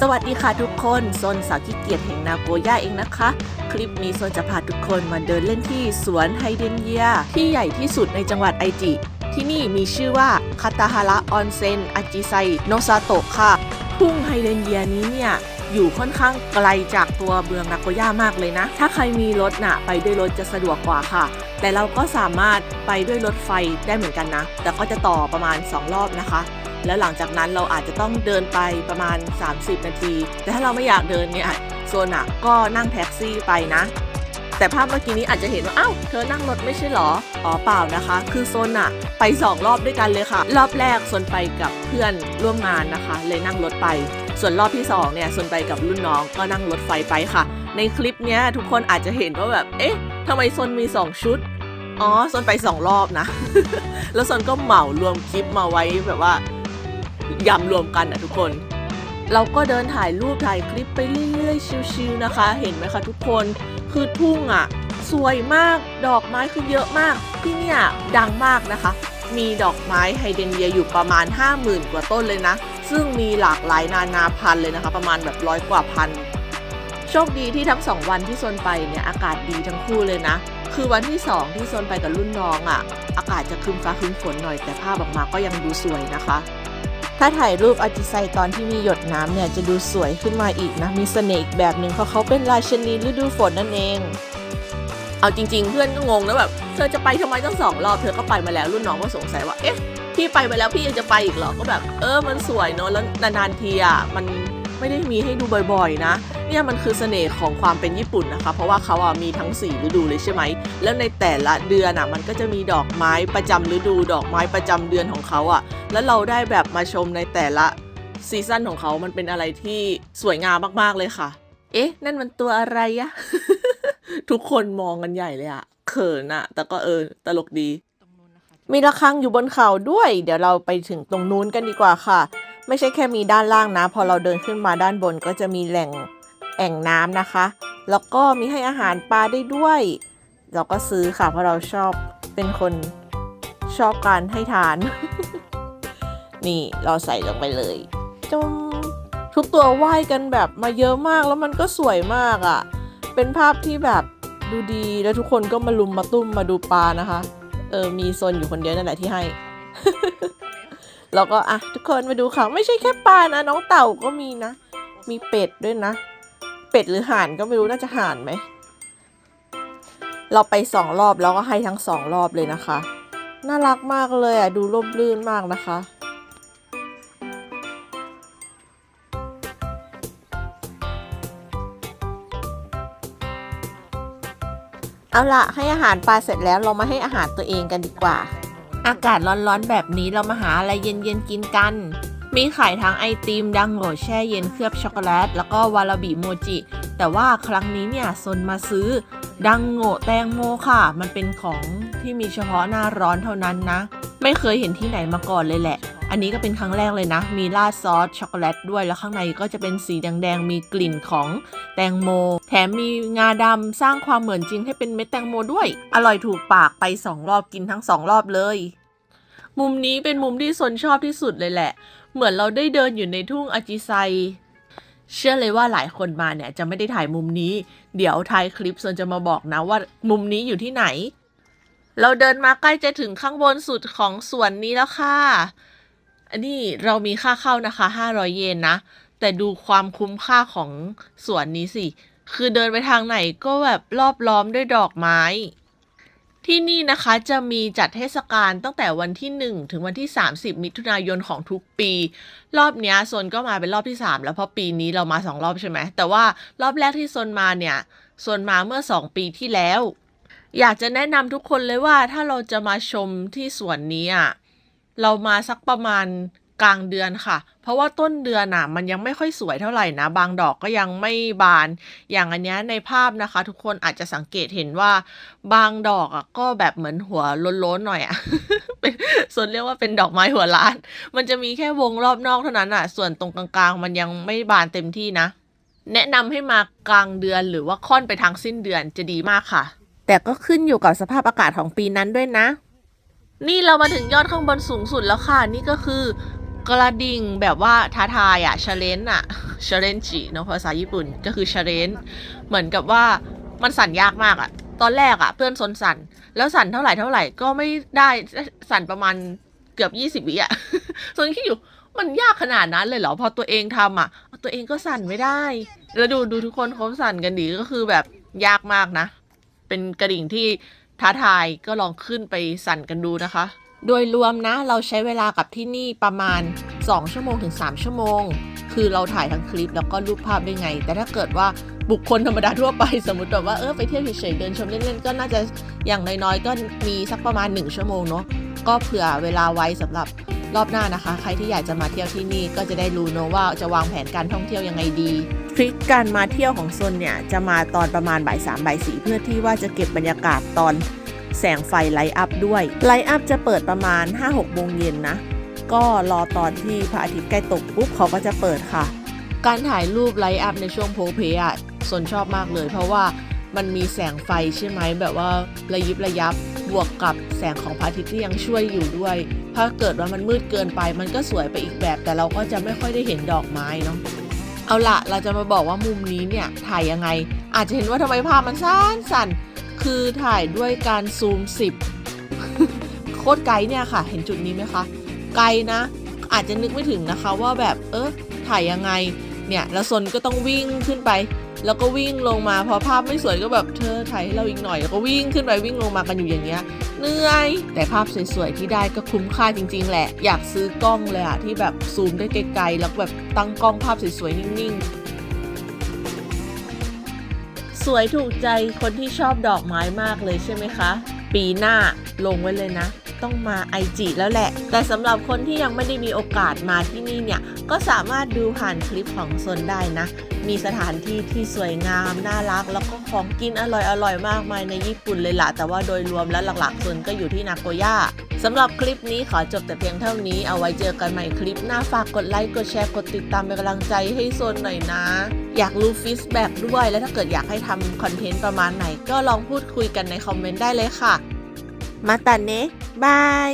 สวัสดีค่ะทุกคนโซนสาวขี้เกียจแห่งนาโกย่าเองนะคะ คลิปนี้โซนจะพาทุกคนมาเดินเล่นที่สวนไฮเดนเยียที่ใหญ่ที่สุดในจังหวัดไอจิ ที่นี่มีชื่อว่าคาตาฮาระออนเซ็นอาจิไซโนซาโตะค่ะ ทุ่งไฮเดนเยียนี้เนี่ยอยู่ค่อนข้างไกลจากตัวเมืองนาโกย่ามากเลยนะ ถ้าใครมีรถน่ะไปด้วยรถจะสะดวกกว่าค่ะ แต่เราก็สามารถไปด้วยรถไฟได้เหมือนกันนะ แต่ก็จะต่อประมาณ 2 รอบนะคะ แล้วหลังจากนั้นเราอาจจะต้องเดินไปประมาณ 30 นาที แต่ถ้าเราไม่อยากเดินเนี่ยโซนอะก็นั่งแท็กซี่ไปนะ แต่ภาพเมื่อกี้นี้อาจจะเห็นว่าอ้าวเธอนั่งรถไม่ใช่เหรออ๋อเปล่านะคะ คือโซนอะไป 2 รอบด้วยกันเลยค่ะ รอบแรกโซนไปกับเพื่อนร่วมงานนะคะ เลยนั่งรถไป ส่วนรอบที่2เนี่ยโซนไปกับรุ่นน้องก็นั่งรถไฟไปค่ะ ในคลิปเนี้ยทุกคนอาจจะเห็นว่าแบบเอ๊ะทำไมโซนมี 2 ชุดอ๋อโซนไป 2 รอบนะ แล้วโซนก็เหมารวมคลิปมาไว้แบบว่า ยำรวมกันอะทุกคน เราก็เดินถ่ายรูปถ่ายคลิปไปเรื่อยๆ ชิวๆนะคะ เห็นไหมคะทุกคน คือทุ่งอะ สวยมาก ดอกไม้คือเยอะมาก ที่เนี่ยดังมากนะคะ มีดอกไม้ไฮเดนเยียอยู่ประมาณ 50,000 กว่าต้นเลยนะ ซึ่งมีหลากหลายนานาพันธุ์เลยนะคะ ประมาณแบบร้อยกว่าพัน โชคดีที่ทั้งสองวันที่โซนไปเนี่ยอากาศดีทั้งคู่เลยนะคือวันที่สองที่โซนไปกับรุ่นน้องอะ่ะ อากาศจะครึมฟ้าครึมฝนหน่อยแต่ภาพออกมาก็ยังดูสวยนะคะ ถ้าถ่ายรูปอาจิไซตอนที่มีหยดน้ำเนี่ยจะดูสวยขึ้นมาอีกนะ มีเสน่ห์อีกแบบหนึ่งเพราะเขาเป็นราชินีฤดูฝนนั่นเอง เอาจริง ๆ เพื่อนก็งงนะแบบเธอจะไปทำไมตั้งสองรอบเธอก็ไปมาแล้วรุ่นน้องก็สงสัยว่าเอ๊ะพี่ไปมาแล้วพี่ยังจะไปอีกเหรอก็แบบ เออมันสวยเนอะแล้วนานๆทีอะมัน ไม่ได้มีให้ดูบ่อยๆนะ เนี่ยมันคือเสน่ห์ของความเป็นญี่ปุ่นนะคะ เพราะว่าเขาอะมีทั้ง4ฤดูเลยใช่ไหม แล้วในแต่ละเดือนอะมันก็จะมีดอกไม้ประจำฤดูดอกไม้ประจำเดือนของเขาอะ แล้วเราได้แบบมาชมในแต่ละซีซั่นของเขา มันเป็นอะไรที่สวยงามมากๆเลยค่ะ เอ๊ะ นั่นมันตัวอะไรอะทุกคนมองกันใหญ่เลยอะเขินอะแต่ก็เออ ตลกดี มีระฆังอยู่บนเขาด้วย เดี๋ยวเราไปถึงตรงนู้นกันดีกว่าค่ะ ไม่ใช่แค่มีด้านล่างนะ พอเราเดินขึ้นมาด้านบนก็จะมีแหล่งแอ่งน้ำนะคะ แล้วก็มีให้อาหารปลาได้ด้วย เราก็ซื้อค่ะเพราะเราชอบเป็นคนชอบการให้ทาน นี่เราใส่ลงไปเลยจุมทุกตัวว่ายกันแบบมาเยอะมากแล้วมันก็สวยมากอะ่ะ เป็นภาพที่แบบดูดีแล้วทุกคนก็มาลุมมาตุ้มมาดูปลานะคะ เออมีโซนอยู่คนเดียวนั่นแหละที่ให้ แล้วก็อะทุกคนมาดูค่ะ ไม่ใช่แค่ปลานะ น้องเต่าก็มีนะ มีเป็ดด้วยนะ เป็ดหรือห่านก็ไม่รู้น่าจะห่านไหม เราไปสองรอบแล้วก็ให้ทั้งสองรอบเลยนะคะ น่ารักมากเลยอะ ดูร่มรื่นมากนะคะ เอาละให้อาหารปลาเสร็จแล้วเรามาให้อาหารตัวเองกันดีกว่า อากาศร้อนๆแบบนี้เรามาหาอะไรเย็นๆกินกัน มีขายทั้งไอติมดังโง่แช่เย็นเคลือบช็อกโกแลต แล้วก็วาลาบิโมจิ แต่ว่าครั้งนี้เนี่ยซนมาซื้อ ดังโง่แตงโมค่ะ มันเป็นของที่มีเฉพาะหน้าร้อนเท่านั้นนะ ไม่เคยเห็นที่ไหนมาก่อนเลยแหละ อันนี้ก็เป็นครั้งแรกเลยนะ มีราดซอสช็อกโกแลตด้วย แล้วข้างในก็จะเป็นสีแดงๆ มีกลิ่นของแตงโม แถมมีงาดำสร้างความเหมือนจริงให้เป็นเม็ดแตงโมด้วย อร่อยถูกปากไปสองรอบกินทั้งสองรอบเลย มุมนี้เป็นมุมที่ซนชอบที่สุดเลยแหละ เหมือนเราได้เดินอยู่ในทุ่งอาจิไซเชื่อเลยว่าหลายคนมาเนี่ยจะไม่ได้ถ่ายมุมนี้ เดี๋ยวท้ายคลิปซนจะมาบอกนะว่ามุมนี้อยู่ที่ไหน เราเดินมาใกล้จะถึงข้างบนสุดของสวนนี้แล้วค่ะ นนี้เรามีค่าเข้านะคะ500เยนนะ แต่ดูความคุ้มค่าของสวนนี้สิ คือเดินไปทางไหนก็แบบรอบล้อมด้วยดอกไม้ ที่นี่นะคะจะมีจัดเทศกาลตั้งแต่วันที่ 1 ถึงวันที่ 30 มิถุนายนของทุกปี รอบนี้โซนก็มาเป็นรอบที่ 3 แล้วเพราะปีนี้เรามา 2 รอบใช่ไหม แต่ว่ารอบแรกที่โซนมาเนี่ยโซนมาเมื่อ 2 ปีที่แล้ว อยากจะแนะนำทุกคนเลยว่าถ้าเราจะมาชมที่สวนนี้อะ เรามาสักประมาณกลางเดือนค่ะ เพราะว่าต้นเดือนอะ มันยังไม่ค่อยสวยเท่าไหร่นะ บางดอกก็ยังไม่บาน อย่างอันนี้ในภาพนะคะ ทุกคนอาจจะสังเกตเห็นว่า บางดอกอะก็แบบเหมือนหัวล้นๆหน่อยอะเป็นส่วนเรียกว่าเป็นดอกไม้หัวล้าน มันจะมีแค่วงรอบนอกเท่านั้นอะ ส่วนตรงกลางๆ มันยังไม่บานเต็มที่นะ แนะนำให้มากลางเดือนหรือว่าค่อนไปทางสิ้นเดือนจะดีมากค่ะ แต่ก็ขึ้นอยู่กับสภาพอากาศของปีนั้นด้วยนะ นี่เรามาถึงยอดข้างบนสูงสุดแล้วค่ะ นี่ก็คือกระดิ่งแบบว่าท้าทายอะชาเลนอะชาเลนจิเนาะภาษาญี่ปุ่นก็คือชาเลนเหมือนกับว่ามันสั่นยากมากอะตอนแรกอะเพื่อนซนสั่น แล้วสั่นเท่าไหร่เท่าไหร่ก็ไม่ได้สั่นประมาณเกือบยี่สิบวิอะส่วนคิดอยู่มันยากขนาดนั้นเลยเหรอพอตัวเองทำอะตัวเองก็สั่นไม่ได้ แล้วดูดูทุกคนเขาสั่นกันดีก็คือแบบยากมากนะ เป็นกระดิ่งที่ ท้าทายก็ลองขึ้นไปสั่นกันดูนะคะ โดยรวมนะเราใช้เวลากับที่นี่ประมาณ 2 ชั่วโมงถึง 3 ชั่วโมง คือเราถ่ายทั้งคลิปแล้วก็รูปภาพได้ไง แต่ถ้าเกิดว่าบุคคลธรรมดาทั่วไปสมมติแบบว่าเออไปเที่ยวเฉยๆเดินชมเล่นๆก็น่าจะอย่างน้อยๆก็มีสักประมาณ 1 ชั่วโมงเนาะก็เผื่อเวลาไว้สำหรับรอบหน้านะคะ ใครที่อยากจะมาเที่ยวที่นี่ก็จะได้รู้เนอะว่าจะวางแผนการท่องเที่ยวยังไงดี ทริคการมาเที่ยวของโซนเนี่ยจะมาตอนประมาณบ่ายสามบ่ายสี่เพื่อที่ว่าจะเก็บบรรยากาศตอนแสงไฟไลท์อัพด้วย ไลท์อัพจะเปิดประมาณ 5-6โมงเย็นนะ ก็รอตอนที่พระอาทิตย์ใกล้ตกปุ๊บเขาก็จะเปิดค่ะ การถ่ายรูปไลท์อัพในช่วงโพเพอะสนชอบมากเลย เพราะว่ามันมีแสงไฟใช่ไหมแบบว่าระยิบระยับบวกกับแสงของพระอาทิตย์ที่ยังช่วยอยู่ด้วย ถ้าเกิดว่ามันมืดเกินไปมันก็สวยไปอีกแบบ แต่เราก็จะไม่ค่อยได้เห็นดอกไม้เนาะ เอาละเราจะมาบอกว่ามุมนี้เนี่ยถ่ายยังไง อาจจะเห็นว่าทำไมภาพมันสั้นสั่นคือถ่ายด้วยการซูม 10 โคตรไกลเนี่ยค่ะ เห็นจุดนี้ไหมคะ ไกลนะ อาจจะนึกไม่ถึงนะคะว่าแบบเออถ่ายยังไง เนี่ยแล้วซนก็ต้องวิ่งขึ้นไป แล้วก็วิ่งลงมาพอภาพไม่สวยก็แบบเธอถ่ายให้เราอีกหน่อยแล้วก็วิ่งขึ้นไปวิ่งลงมากันอยู่อย่างเงี้ยเหนื่อยแต่ภาพสวยๆที่ได้ก็คุ้มค่าจริง ๆ แหละ อยากซื้อกล้องเลยอะที่แบบซูมได้ไกลๆแล้วแบบตั้งกล้องภาพสวยๆนิ่งๆสวยถูกใจคนที่ชอบดอกไม้มากเลยใช่ไหมคะ ปีหน้าลงไว้เลยนะ ต้องมาไอจิแล้วแหละ แต่สำหรับคนที่ยังไม่ได้มีโอกาสมาที่นี่เนี่ย ก็สามารถดูผ่านคลิปของซนได้นะ มีสถานที่ที่สวยงาม น่ารัก แล้วก็ของกินอร่อยๆมากมายในญี่ปุ่นเลยล่ะ แต่ว่าโดยรวมแล้วหลักๆซนก็อยู่ที่นาโกย่าสำหรับคลิปนี้ขอจบแต่เพียงเท่านี้ เอาไว้เจอกันใหม่คลิปหน้าฝากกดไลค์ กดแชร์ กดติดตามเป็นกำลังใจให้โซนหน่อยนะ อยากรู้ฟีดแบ็ด้วย และถ้าเกิดอยากให้ทำคอนเทนต์ประมาณไหน ก็ลองพูดคุยกันในคอมเมนต์ได้เลยค่ะ มาตันเนะบาย